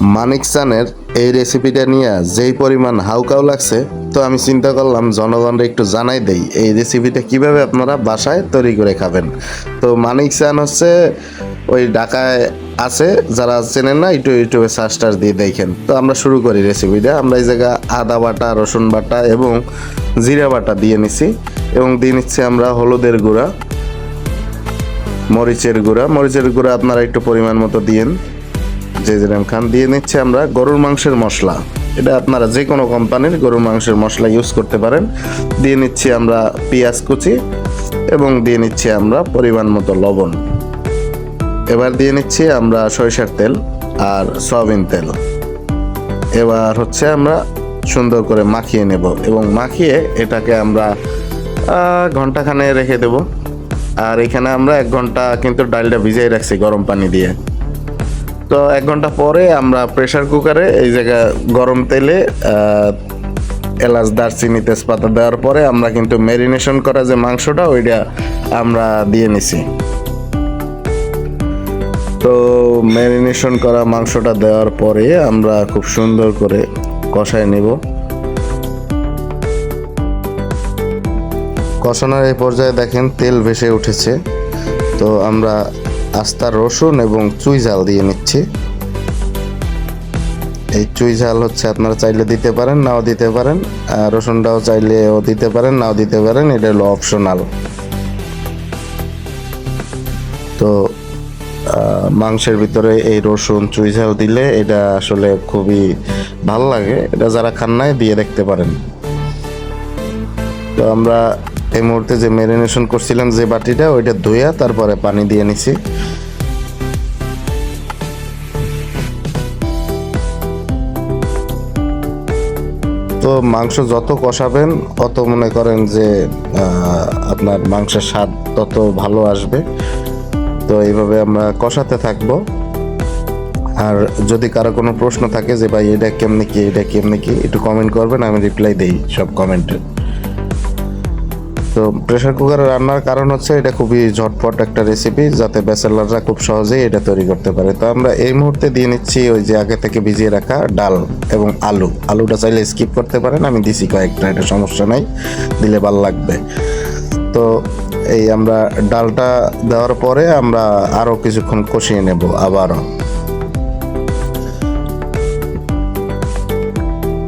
মানিক চানের এই রেসিপিটা নিয়ে যেই পরিমাণ হাউকাউ লাগছে, তো আমি চিন্তা করলাম জনগণরা একটু জানাই দেই, এই রেসিপিটা কীভাবে আপনারা বাসায় তৈরি করে খাবেন। তো মানিক চান হচ্ছে ওই ঢাকায় আছে, যারা চেনেন না, একটু ইউটিউবে সার্চ টার্চ দিয়ে দেখেন। তো আমরা শুরু করি রেসিপিটা আমরা এই জায়গা আদা বাটা, রসুন বাটা এবং জিরা বাটা দিয়ে নিছি এবং দিয়ে নিচ্ছি আমরা হলুদের গুঁড়া, মরিচের গুঁড়া। মরিচের গুঁড়া আপনারা একটু পরিমাণ মতো দিয়েন। যে যেরকম খান, দিয়ে নিচ্ছে আমরা গরুর মাংসের মশলা। এটা আপনারা যে কোনো কোম্পানির গরুর মাংসের মশলা ইউজ করতে পারেন। দিয়ে নিচ্ছি আমরা পেঁয়াজ কুচি এবং দিয়ে নিচ্ছি আমরা পরিমাণ মতো লবণ। এবার দিয়ে নিচ্ছি আমরা সরিষার তেল আর সয়াবিন তেল। এবার হচ্ছে আমরা সুন্দর করে মাখিয়ে নেব এবং মাখিয়ে এটাকে আমরা ঘন্টাখানে রেখে দেব। আর এখানে আমরা এক ঘণ্টা কিন্তু ডালটা ভিজিয়ে রাখছি গরম পানি দিয়ে। তো এক ঘণ্টা পরে আমরা প্রেসার কুকারে এই জায়গায় গরম তেলে এলাচ, দারচিনি, তেজপাতা দেওয়ার পরে আমরা কিন্তু ম্যারিনেশন করা যে মাংসটা, ওইটা আমরা দিয়ে নিছি। তো ম্যারিনেশন করা মাংসটা দেওয়ার পরে আমরা খুব সুন্দর করে কষায় নেব। কষানোর এই পর্যায়ে দেখেন তেল ভেসে উঠেছে। তো আমরা আস্তা রসুন এবং চুই ঝাল দিয়ে নিচ্ছি। এই চুই ঝাল হচ্ছে আপনারা চাইলে দিতে পারেন, নাও দিতে পারেন। রসুনটাও চাইলেও দিতে পারেন, নাও দিতে পারেন, এটা হলো অপশনাল তো মাংসের ভিতরে এই রসুন, চুই ঝাল দিলে এটা আসলে খুবই ভালো লাগে। এটা যারা খান নাই, দিয়ে দেখতে পারেন। তো আমরা এই মুহূর্তে যে ম্যারিনেশন করছিলাম যে বাটিটা, ওইটা ধুইয়া তারপরে পানি দিয়ে নিছি। তো মাংস যত কষাবেন, অত মনে করেন যে আপনার মাংসের স্বাদ তত ভালো আসবে। তো এইভাবে আমরা কষাতে থাকব। আর যদি কারও কোনো প্রশ্ন থাকে যে, ভাই, এটা কেমনে কি, এটা কেমনে কি? একটু কমেন্ট করবেন, আমি রিপ্লাই দেই সব কমেন্টে তো প্রেসার কুকারে রান্নার কারণ হচ্ছে এটা খুবই ঝটপট একটা রেসিপি যাতে ব্যাচেলাররা খুব সহজেই এটা তৈরি করতে পারে। তো আমরা এই মুহূর্তে দিয়ে নিচ্ছি ওই যে আগে থেকে ভিজিয়ে রাখা ডাল এবং আলু। আলুটা চাইলে স্কিপ করতে পারেন, আমি দিছি কয়েকটা, এটা সমস্যা নাই, দিলে ভালো লাগবে। তো এই আমরা ডালটা দেওয়ার পরে আমরা আরও কিছুক্ষণ কষিয়ে নেব আবারও।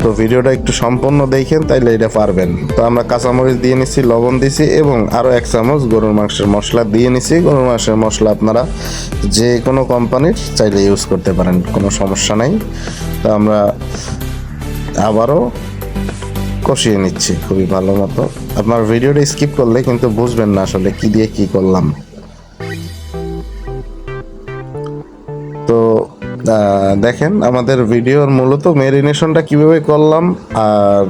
তো ভিডিওটা একটু সম্পূর্ণ দেখেন, তাইলে এটা পারবেন। তো আমরা কাঁচামরিচ দিয়ে নিছি, লবণ দিছি এবং আরও এক চামচ গরুর মাংসের মশলা দিয়ে নিছি। গরুর মাংসের মশলা আপনারা যে কোনো কোম্পানির চাইলে ইউজ করতে পারেন, কোনো সমস্যা নাই। তো আমরা আবারও কষিয়ে নিচ্ছি, খুবই ভালো মতো। আপনার ভিডিওটা স্কিপ করলে কিন্তু বুঝবেন না আসলে কি দিয়ে কি করলাম। দেখেন, আমাদের ভিডিওর মূলত মেরিনেশনটা কীভাবে করলাম আর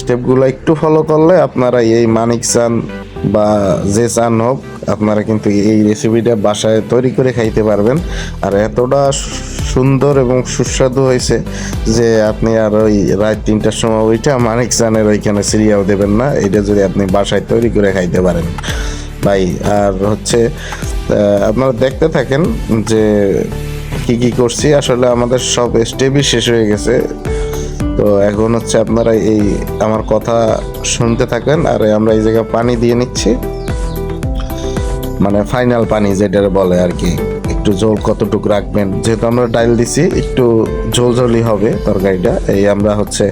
স্টেপগুলো একটু ফলো করলে আপনারা এই মানিক চান বা যে চান হোক, আপনারা কিন্তু এই রেসিপিটা বাসায় তৈরি করে খাইতে পারবেন। আর এতটা সুন্দর এবং সুস্বাদু হয়েছে যে আপনি আর ওই রাত তিনটার সময় ওইটা মানিক চানের ওইখানে সিরিয়াল দেবেন না, এটা যদি আপনি বাসায় তৈরি করে খাইতে পারেন। ভাই, আর হচ্ছে আপনারা দেখতে থাকেন যে কি কি করছি, আসলে আমাদের সব স্টেপই শেষ হয়ে গেছে। তো এখন হচ্ছে আপনারা এই আমার কথা শুনতে থাকেন আর আমরা এই জায়গায় পানি দিয়ে নিচ্ছি। মানে ফাইনাল পানি যেটা বলে আর কি। একটু ঝোল কতটুকু রাখবেন, যেহেতু আমরা ডাইল দিছি, একটু ঝোল ঝোলই হবে তরকারিটা। এই আমরা হচ্ছে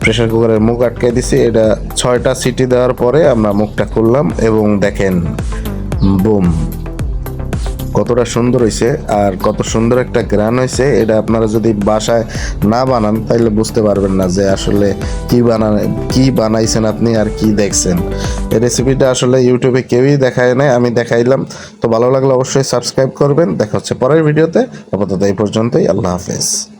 প্রেসার কুকারের মুখ আটকে দিছি, এটা ছয়টা সিটি দেওয়ার পরে আমরা মুখটা খুললাম এবং দেখেন বুম কতটা সুন্দর হয়েছে আর কত সুন্দর একটা গ্রান হয়েছে এটা আপনারা যদি বাসায় না বানান তাহলে বুঝতে পারবেন না যে আসলে কি বানান কি বানাইছেন আপনি আর কি দেখছেন। এই রেসিপিটা আসলে ইউটিউবে কেউই দেখায় নাই, আমি দেখাইলাম। তো ভালো লাগলে অবশ্যই সাবস্ক্রাইব করবেন। দেখা হচ্ছে পরের ভিডিওতে আপাতত এই পর্যন্তই। আল্লাহ হাফেজ।